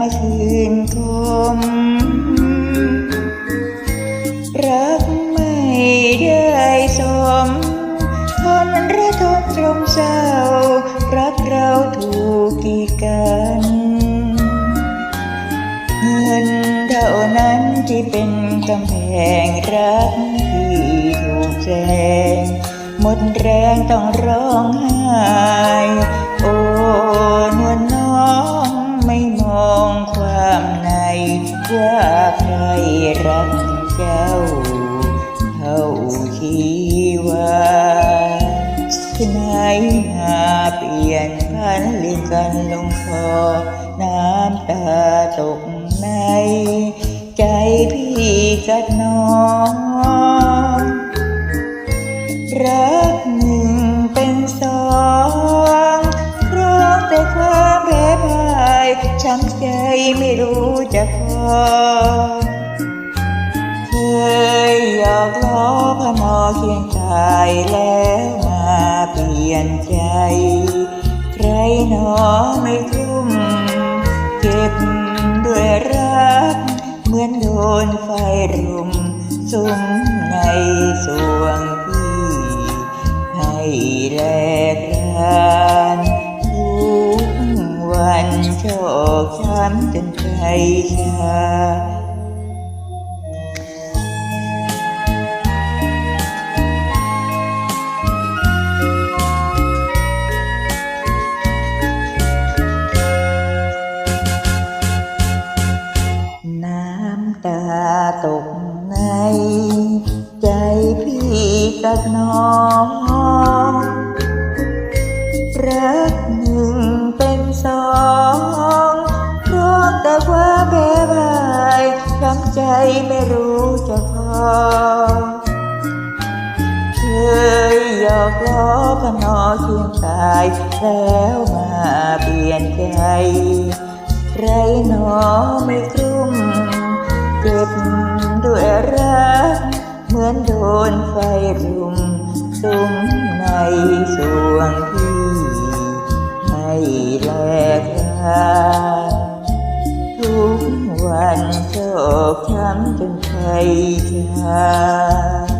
มาคืนคมรักไม่ได้สมทนระทมตรมเศร้า รักเราถูกกีดกันเงินเท่านั้นที่เป็นกำแพงรักที่ถูกแจงหมดแรงต้องร้องไห้ โอ้นวลน้ องความในว่าใครรักเจ้าเท่าชีวาไหนมาเปลี่ยนพันลิงกันลงคอน้ำตาตกใน ใจพี่กัดน้อ ช้ำใจไม่รู้จะพอเคยหยอกล้อพนอเคียงกายแล้วมาเปลี่ยนใจ ใครหนอไม่ทุ่มเก็บด้วยรัก เหมือนโดนไฟรุมสุมในสวงพี่ให้แลกรานทุก วันโชคช้ำจนใจชาน้ำตาตกใน ใจพี่กับน้อง แพ้พ่ายช้ำใจไม่รู้จะพอ เคยหยอกล้อพนอเคียงตาย แล้วมาเปลี่ยนใจ ไรหนอไม่กลุ้มเก็บ วันโชคช้ำจนใครจะ